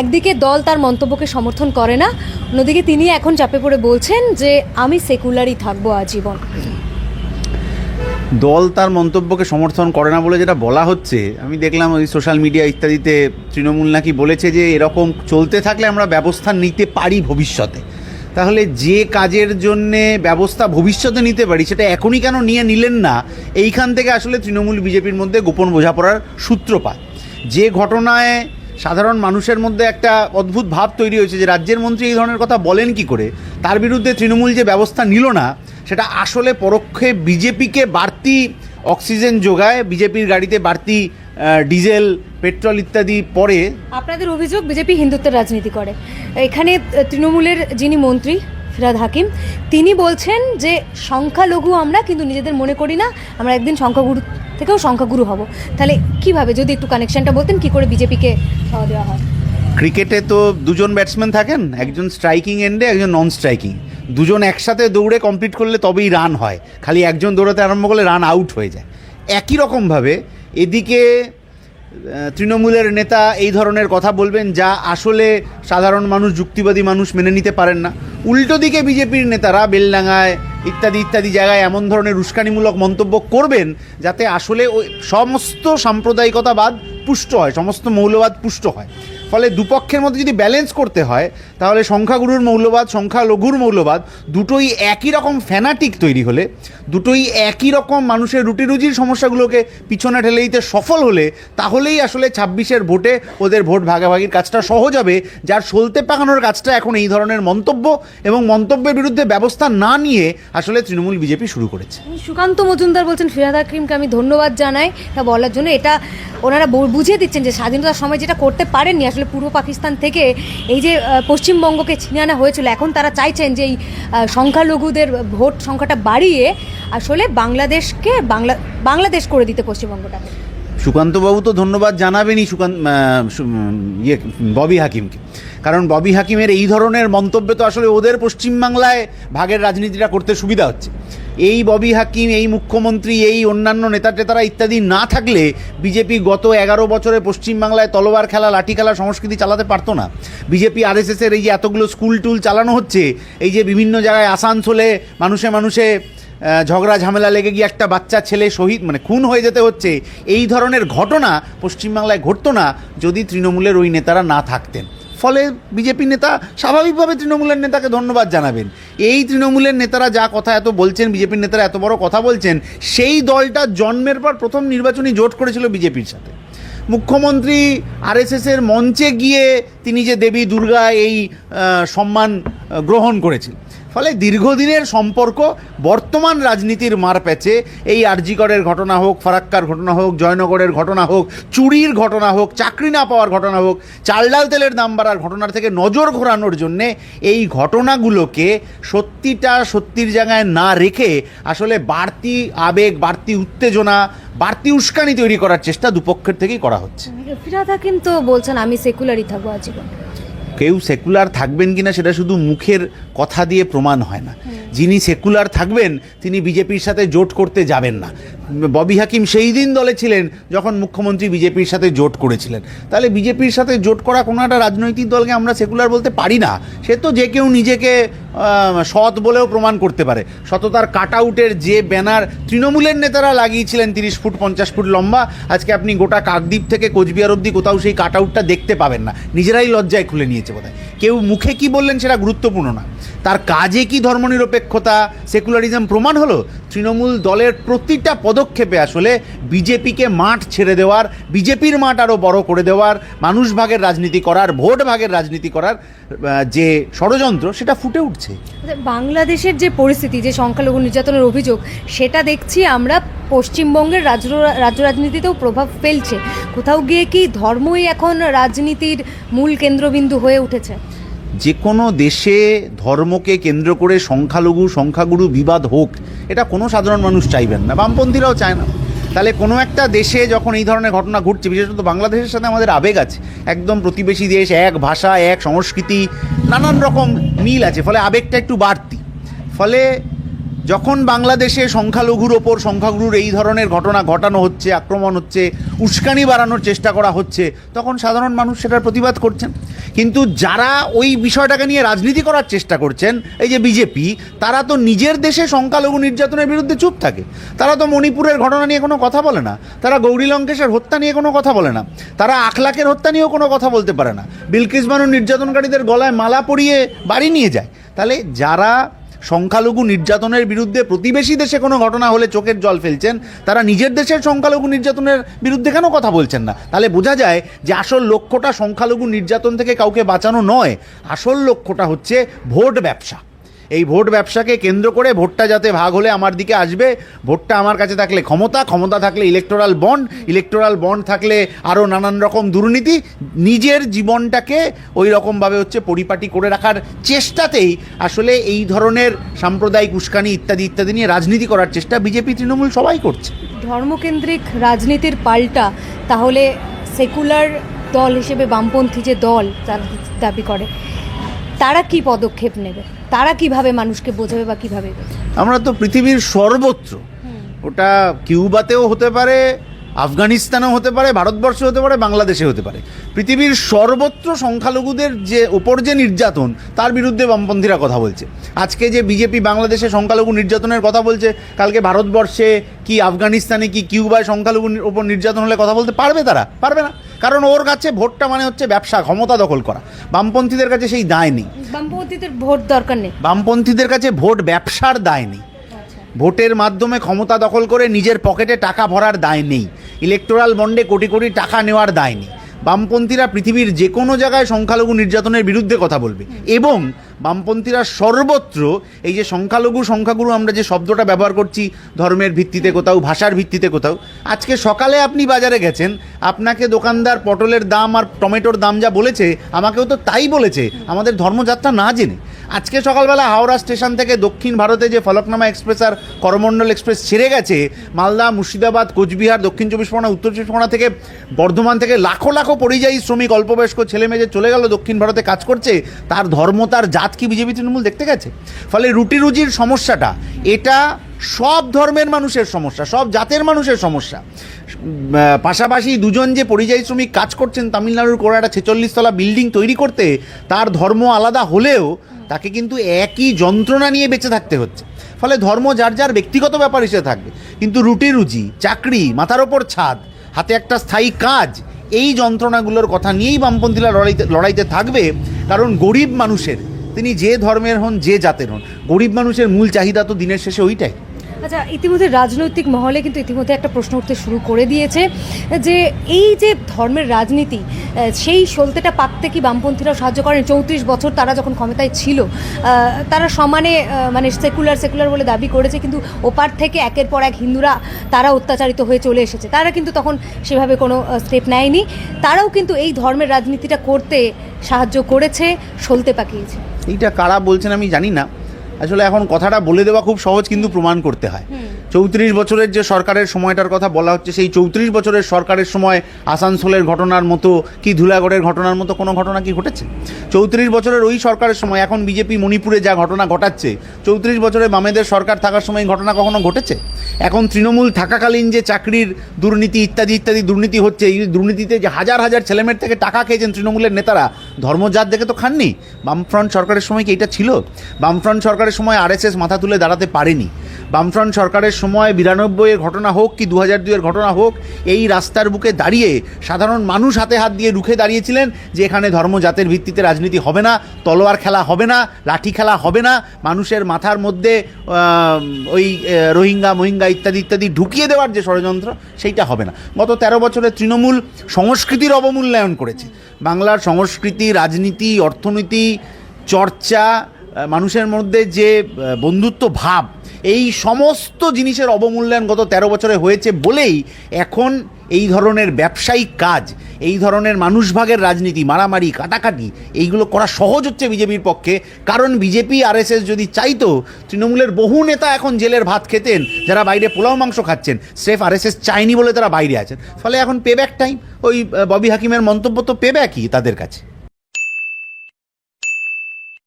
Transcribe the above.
একদিকে দল তার মন্তব্যকে সমর্থন করে না, অন্যদিকে তিনি এখন চাপে পড়ে বলছেন যে, আমি সেকুলারই থাকব আজীবন। দল তার মন্তব্যকে সমর্থন করে না বলে যেটা বলা হচ্ছে, আমি দেখলাম ওই সোশ্যাল মিডিয়া ইত্যাদিতে তৃণমূল নাকি বলেছে যে, এরকম চলতে থাকলে আমরা ব্যবস্থা নিতে পারি ভবিষ্যতে। তাহলে যে কাজের জন্যে ব্যবস্থা ভবিষ্যতে নিতে পারি, সেটা এখনই কেন নিয়ে নিলেন না, এইখান থেকে আসলে তৃণমূল বিজেপির মধ্যে গোপন বোঝাপড়ার সূত্রপাত। যে ঘটনায় সাধারণ মানুষের মধ্যে একটা অদ্ভুত ভাব তৈরি হয়েছে যে রাজ্যের মন্ত্রী এই ধরনের কথা বলেন কি করে? তার বিরুদ্ধে তৃণমূল যে ব্যবস্থা নিল না, সেটা আসলে পরোক্ষে বিজেপিকে বাড়তি অক্সিজেন যোগায়, বিজেপির গাড়িতে বাড়তি ডিজেল, পেট্রোল ইত্যাদি পরে আপনাদের অভিযোগ বিজেপি হিন্দুত্বের রাজনীতি করে। এখানে তৃণমূলের যিনি মন্ত্রী ফিরাদ হাকিম, তিনি বলছেন যে সংখ্যালঘু আমরা, কিন্তু নিজেদের মনে করি না, আমরা একদিন সংখ্যাগুরু থেকেও সংখ্যাগুরু হব। তাহলে কীভাবে, যদি একটু কানেকশনটা বলতেন, কি করে বিজেপিকে দেওয়া দেওয়া হয়? ক্রিকেটে তো দুজন ব্যাটসম্যান থাকেন, একজন স্ট্রাইকিং এন্ডে একজন নন স্ট্রাইকিং দুজন একসাথে দৌড়ে কমপ্লিট করলে তবেই রান হয়। খালি একজন দৌড়াতে আরম্ভ করলে রান আউট হয়ে যায়। একই রকমভাবে এদিকে তৃণমূলের নেতা এই ধরনের কথা বলবেন যা আসলে সাধারণ মানুষ, যুক্তিবাদী মানুষ মেনে নিতে পারেন না। উল্টো দিকে বিজেপির নেতারা বেলডাঙায় ইত্যাদি ইত্যাদি জায়গায় এমন ধরনের উস্কানিমূলক মন্তব্য করবেন যাতে আসলে ওই সমস্ত সাম্প্রদায়িকতাবাদ পুষ্ট হয়, সমস্ত মৌলবাদ পুষ্ট হয়। ফলে দুপক্ষের মধ্যে যদি ব্যালেন্স করতে হয়, তাহলে সংখ্যাগুরুর মৌলবাদ, সংখ্যালঘুর মৌলবাদ দুটোই একই রকম ফ্যানাটিক তৈরি হলে, দুটোই একই রকম মানুষের রুটি রুজির সমস্যাগুলোকে পিছনে ঠেলে দিতে সফল হলে, তাহলেই আসলে ছাব্বিশের ভোটে ওদের ভোট ভাগাভাগির কাজটা সহজ হবে, যার সলতে পাকানোর কাজটা এখন এই ধরনের মন্তব্য এবং মন্তব্যের বিরুদ্ধে ব্যবস্থা না নিয়ে আসলে তৃণমূল বিজেপি শুরু করেছে। সুকান্ত মজুমদার বলছেন, ফিরাদ হাকিমকে আমি ধন্যবাদ জানাই। তা বলার জন্য এটা ওনারা বুঝিয়ে দিচ্ছেন যে স্বাধীনতার সময় যেটা করতে পারেননি পূর্ব পাকিস্তান থেকে এই যে পশ্চিমবঙ্গকে ছিনিয়ে আনা হয়েছিল, এখন তারা চাইছেন যে এই সংখ্যালঘুদের ভোট সংখ্যাটা বাড়িয়ে আসলে বাংলাদেশকে বাংলা, বাংলাদেশ করে দিতে পশ্চিমবঙ্গটাকে। সুকান্তবাবু তো ধন্যবাদ জানাবেনই সুকান্ত ইয়ে ববি হাকিমকে। কারণ ববি হাকিমের এই ধরনের মন্তব্যে তো আসলে ওদের পশ্চিমবাংলায় ভাগের রাজনীতিটা করতে সুবিধা হচ্ছে। এই ববি হাকিম, এই মুখ্যমন্ত্রী, এই অন্যান্য নেতা টেতারা ইত্যাদি না থাকলে বিজেপি গত এগারো বছরে পশ্চিমবাংলায় তলোয়ার খেলা, লাঠি খেলা সংস্কৃতি চালাতে পারতো না। বিজেপি, আরএসএসের এই যে এতগুলো স্কুল টুল চালানো হচ্ছে, এই যে বিভিন্ন জায়গায় আসানসোলে মানুষে মানুষে ঝগড়া ঝামেলা লেগে গিয়ে একটা বাচ্চা ছেলে শহীদ মানে খুন হয়ে যেতে হচ্ছে, এই ধরনের ঘটনা পশ্চিমবাংলায় ঘটতো না যদি তৃণমূলের ওই নেতারা না থাকতেন। ফলে বিজেপি নেতা স্বাভাবিকভাবে তৃণমূলের নেতাকে ধন্যবাদ জানাবেন। এই তৃণমূলের নেতারা যা কথা এত বলছেন, বিজেপির নেতারা এত বড় কথা বলছেন, সেই দলটা জন্মের পর প্রথম নির্বাচনী জোট করেছিল বিজেপির সাথে। মুখ্যমন্ত্রী আরএসএসের মঞ্চে গিয়ে তিনি যে দেবী দুর্গা এই সম্মান গ্রহণ করেছেন। ফলে দীর্ঘদিনের সম্পর্ক বর্তমান রাজনীতির মার প্যাচে এই আরজিকরের ঘটনা হোক, ফারাক্কার ঘটনা হোক, জয়নগরের ঘটনা হোক, চুরির ঘটনা হোক, চাকরি না পাওয়ার ঘটনা হোক চাল ডাল তেলের দাম বাড়ার ঘটনার থেকে নজর ঘোরানোর জন্যে এই ঘটনাগুলোকে সত্যিটা সত্যির জায়গায় না রেখে আসলে বাড়তি আবেগ, বাড়তি উত্তেজনা, বাড়তি উস্কানি তৈরি করার চেষ্টা দুপক্ষের থেকেই করা হচ্ছে। ফিরাদ হাকিম তো বলছেন, আমি সেকুলারই থাকব আজীবন। কেউ সেকুলার থাকবেন কিনা সেটা শুধু মুখের কথা দিয়ে প্রমাণ হয় না। যিনি সেকুলার থাকবেন, তিনি বিজেপির সাথে জোট করতে যাবেন না। ববি হাকিম সেই দিন দলে ছিলেন যখন মুখ্যমন্ত্রী বিজেপির সাথে জোট করেছিলেন। তাহলে বিজেপির সাথে জোট করা কোনো একটা রাজনৈতিক দলকে আমরা সেকুলার বলতে পারি না। সে তো যে কেউ নিজেকে সৎ বলেও প্রমাণ করতে পারে। সততার কাট আউটের যে ব্যানার তৃণমূলের নেতারা লাগিয়েছিলেন তিরিশ ফুট, পঞ্চাশ ফুট লম্বা, আজকে আপনি গোটা কাকদ্বীপ থেকে কোচবিহার অবধি কোথাও সেই কাট আউটটা দেখতে পাবেন না। নিজেরাই লজ্জায় খুলে নিয়েছে বোধহয়। কেউ মুখে কি বললেন সেটা গুরুত্বপূর্ণ না। তার কাজে কি ধর্মনিরপেক্ষতা সেকুলারিজম প্রমাণ হলো? তৃণমূল দলের প্রতিটা পদক্ষেপে আসলে বিজেপিকে মাঠ ছেড়ে দেওয়ার বিজেপির মাঠ আরও বড় করে দেওয়ার মানুষ ভাগের রাজনীতি করার ভোট ভাগের রাজনীতি করার যে ষড়যন্ত্র সেটা ফুটে উঠছে। আচ্ছা, বাংলাদেশের যে পরিস্থিতি যে সংখ্যালঘু নির্যাতনের অভিযোগ সেটা দেখছি আমরা পশ্চিমবঙ্গের রাজ্য রাজ্য রাজনীতিতেও প্রভাব ফেলছে। কোথাও গিয়ে কি ধর্মই এখন রাজনীতির মূল কেন্দ্রবিন্দু হয়ে উঠেছে? যে কোনো দেশে ধর্মকে কেন্দ্র করে সংখ্যালঘু, সংখ্যাগুরু বিবাদ হোক, এটা কোনো সাধারণ মানুষ চাইবেন না। বামপন্থীরাও চায় না। তাহলে কোনো একটা দেশে যখন এই ধরনের ঘটনা ঘটছে, বিশেষত বাংলাদেশের সাথে আমাদের আবেগ আছে, একদম প্রতিবেশী দেশ, এক ভাষা, এক সংস্কৃতি, নানান রকম মিল আছে, ফলে আবেগটা একটু বাড়তি। ফলে যখন বাংলাদেশে সংখ্যালঘুর ওপর সংখ্যাগুরুর এই ধরনের ঘটনা ঘটানো হচ্ছে, আক্রমণ হচ্ছে, উস্কানি বাড়ানোর চেষ্টা করা হচ্ছে, তখন সাধারণ মানুষ সেটার প্রতিবাদ করছেন। কিন্তু যারা ওই বিষয়টাকে নিয়ে রাজনীতি করার চেষ্টা করছেন, এই যে বিজেপি, তারা তো নিজের দেশে সংখ্যালঘু নির্যাতনের বিরুদ্ধে চুপ থাকে। তারা তো মণিপুরের ঘটনা নিয়ে কোনো কথা বলে না। তারা গৌরী লঙ্কেশের হত্যা নিয়ে কোনো কথা বলে না। তারা আখলাকের হত্যা নিয়েও কোনো কথা বলতে পারে না। বিলকিস বানু নির্যাতনকারীদের গলায় মালা পরিয়ে বাড়ি নিয়ে যায়। তাহলে যারা সংখ্যালঘু নির্যাতনের বিরুদ্ধে প্রতিবেশী দেশে কোনো ঘটনা হলে চোখের জল ফেলছেন। তারা নিজের দেশের সংখ্যালঘু নির্যাতনের বিরুদ্ধে কেন কথা বলছেন না? তাহলে বোঝা যায় যে আসল লক্ষ্যটা সংখ্যালঘু নির্যাতন থেকে কাউকে বাঁচানো নয়। আসল লক্ষ্যটা হচ্ছে ভোট ব্যবসা। এই ভোট ব্যবসাকে কেন্দ্র করে ভোটটা যাতে ভাগ হলে আমার দিকে আসবে, ভোটটা আমার কাছে থাকলে ক্ষমতা ক্ষমতা থাকলে ইলেকটোরাল বন্ড ইলেকটোরাল বন্ড থাকলে আরও নানান রকম দুর্নীতি, নিজের জীবনটাকে ওই রকমভাবে হচ্ছে পরিপাটি করে রাখার চেষ্টাতেই আসলে এই ধরনের সাম্প্রদায়িক উস্কানি ইত্যাদি ইত্যাদি নিয়ে রাজনীতি করার চেষ্টা বিজেপি, তৃণমূল সবাই করছে। ধর্মকেন্দ্রিক রাজনীতির পাল্টা, তাহলে সেকুলার দল হিসেবে বামপন্থী যে দল, তারা দাবি করে? তারা কি পদক্ষেপ নেবে? তারা কীভাবে মানুষকে বোঝাবে বা কীভাবে আমরা তো পৃথিবীর সর্বত্র। ওটা কিউবাতেও হতে পারে, আফগানিস্তানেও হতে পারে, ভারতবর্ষে হতে পারে, বাংলাদেশে হতে পারে। পৃথিবীর সর্বত্র সংখ্যালঘুদের যে ওপর যে নির্যাতন, তার বিরুদ্ধে বামপন্থীরা কথা বলছে। আজকে যে বিজেপি বাংলাদেশে সংখ্যালঘু নির্যাতনের কথা বলছে, কালকে ভারতবর্ষে কি আফগানিস্তানে কি কিউবায় সংখ্যালঘুর ওপর নির্যাতন হলে কথা বলতে পারবে তারা? পারবে না। কারণ ওর কাছে ভোটটা মানে হচ্ছে ব্যবসা ক্ষমতা দখল করা। বামপন্থীদের কাছে সেই দায় নেই। বামপন্থীদের ভোট দরকার নেই। বামপন্থীদের কাছে ভোট ব্যবসার দায় নেই। ভোটের মাধ্যমে ক্ষমতা দখল করে নিজের পকেটে টাকা ভরার দায় নেই। ইলেকটোরাল বন্ডে কোটি কোটি টাকা নেওয়ার দায় নেই। বামপন্থীরা পৃথিবীর যে কোনো জায়গায় সংখ্যালঘু নির্যাতনের বিরুদ্ধে কথা বলবে। এবং বামপন্থীরা সর্বত্র এই যে সংখ্যালঘু সংখ্যাগুরু আমরা যে শব্দটা ব্যবহার করছি ধর্মের ভিত্তিতে কোথাও, ভাষার ভিত্তিতে কোথাও, আজকে সকালে আপনি বাজারে গেছেন, আপনাকে দোকানদার পটলের দাম আর টমেটোর দাম যা বলেছে, আমাকেও তো তাই বলেছে। আমাদের ধর্মযাত্রা না জেনে আজকে সকালবেলা হাওড়া স্টেশন থেকে দক্ষিণ ভারতে যে ফলকনামা এক্সপ্রেস আর করমণ্ডল এক্সপ্রেস ছেড়ে গেছে, মালদা, মুর্শিদাবাদ, কোচবিহার, দক্ষিণ চব্বিশ পরগনা, উত্তর চব্বিশ পরগনা থেকে বর্ধমান থেকে লাখো লাখো পরিযায়ী শ্রমিক, অল্পবয়স্ক ছেলে মেয়ে যে চলে গেল দক্ষিণ ভারতে কাজ করছে, তার ধর্ম, তার জাত কি বিজেপি তৃণমূল দেখতে গেছে? ফলে রুটি রুজির সমস্যাটা, এটা সব ধর্মের মানুষের সমস্যা, সব জাতের মানুষের সমস্যা। পাশাপাশি দুজন যে পরিযায়ী শ্রমিক কাজ করছেন তামিলনাড়ুর কোনো একটা ছেচল্লিশ তলা বিল্ডিং তৈরি করতে, তার ধর্ম আলাদা হলেও তাকে কিন্তু একই যন্ত্রণা নিয়ে বেঁচে থাকতে হচ্ছে। ফলে ধর্ম যার যার ব্যক্তিগত ব্যাপার হিসেবে থাকবে। কিন্তু রুটি রুজি, চাকরি, মাথার ওপর ছাদ, হাতে একটা স্থায়ী কাজ, এই যন্ত্রণাগুলোর কথা নিয়েই বামপন্থীরা লড়াইতে লড়াইতে থাকবে। কারণ গরিব মানুষের, তিনি যে ধর্মের হন, যে জাতের হন, গরিব মানুষের মূল চাহিদা তো দিনের শেষে ওইটাই। আচ্ছা ইতিমধ্যে রাজনৈতিক মহলে কিন্তু ইতিমধ্যে একটা প্রশ্ন উঠতে শুরু করে দিয়েছে যে এই যে ধর্মের রাজনীতি সেই সলতেটা পাততে কি বামপন্থীরাও সাহায্য করেন? চৌত্রিশ বছর তারা যখন ক্ষমতায় ছিল তারা সমানে মানে সেকুলার সেকুলার বলে দাবি করেছে, কিন্তু ওপার থেকে একের পর এক হিন্দুরা তারা অত্যাচারিত হয়ে চলে এসেছে। তারা কিন্তু তখন সেভাবে কোনো স্টেপ নেয়নি। তারাও কিন্তু এই ধর্মের রাজনীতিটা করতে সাহায্য করেছে, সলতে পাকিয়েছে। এইটা কারা বলছেন আমি জানি না। আসলে এখন কথাটা বলে দেওয়া খুব সহজ কিন্তু প্রমাণ করতে হয়। চৌত্রিশ বছরের যে সরকারের সময়টার কথা বলা হচ্ছে সেই চৌত্রিশ বছরের সরকারের সময় আসানসোলের ঘটনার মতো কি ধুলাগড়ের ঘটনার মতো কোনো ঘটনা কি ঘটেছে? চৌত্রিশ বছরের ওই সরকারের সময় এখন বিজেপি মণিপুরে যা ঘটনা ঘটাচ্ছে চৌত্রিশ বছরে বামেদের সরকার থাকার সময় এই ঘটনা কখনো ঘটেছে? এখন তৃণমূল থাকাকালীন যে চাকরির দুর্নীতি ইত্যাদি ইত্যাদি দুর্নীতি হচ্ছে, এই দুর্নীতিতে যে হাজার হাজার ছেলেমেয়ের থেকে টাকা খেয়েছেন তৃণমূলের নেতারা, ধর্মজাত দেখে তো খাননি। বামফ্রন্ট সরকারের সময় কি এটা ছিল? বামফ্রন্ট সরকারের সময় আরএসএস মাথা তুলে দাঁড়াতে পারেনি। বামফ্রন্ট সরকারের সময় বিরানব্বইয়ের ঘটনা হোক কি দু হাজার ঘটনা হোক, এই রাস্তার বুকে দাঁড়িয়ে সাধারণ মানুষ হাতে হাত দিয়ে রুখে দাঁড়িয়েছিলেন যে এখানে ধর্মজাতের ভিত্তিতে রাজনীতি হবে না, তলোয়ার খেলা হবে না, লাঠি খেলা হবে না, মানুষের মাথার মধ্যে ওই রোহিঙ্গা, মোহিঙ্গা ইত্যাদি ইত্যাদি ঢুকিয়ে দেওয়ার যে ষড়যন্ত্র, সেইটা হবে না। গত তেরো বছরে তৃণমূল সংস্কৃতির অবমূল্যায়ন করেছে। বাংলার সংস্কৃতি, রাজনীতি, অর্থনীতি, চর্চা মানুষের মধ্যে যে বন্ধুত্ব ভাব, এই সমস্ত জিনিসের অবমূল্যায়ন গত তেরো বছরে হয়েছে বলেই এখন এই ধরনের ব্যবসায়িক কাজ, এই ধরনের মানুষভাগের রাজনীতি, মারামারি, কাটাকাটি, এইগুলো করা সহজ হচ্ছে বিজেপির পক্ষে। কারণ বিজেপি, আরএসএস যদি চাইতো, তৃণমূলের বহু নেতা এখন জেলের ভাত খেতেন, যারা বাইরে পোলাও মাংস খাচ্ছেন। স্রেফ আরএসএস চায়নি বলে তারা বাইরে আছেন। ফলে এখন পেব্যাক টাইম ওই ববি হাকিমের মন্তব্য তো পেব্যাকই তাদের কাছে।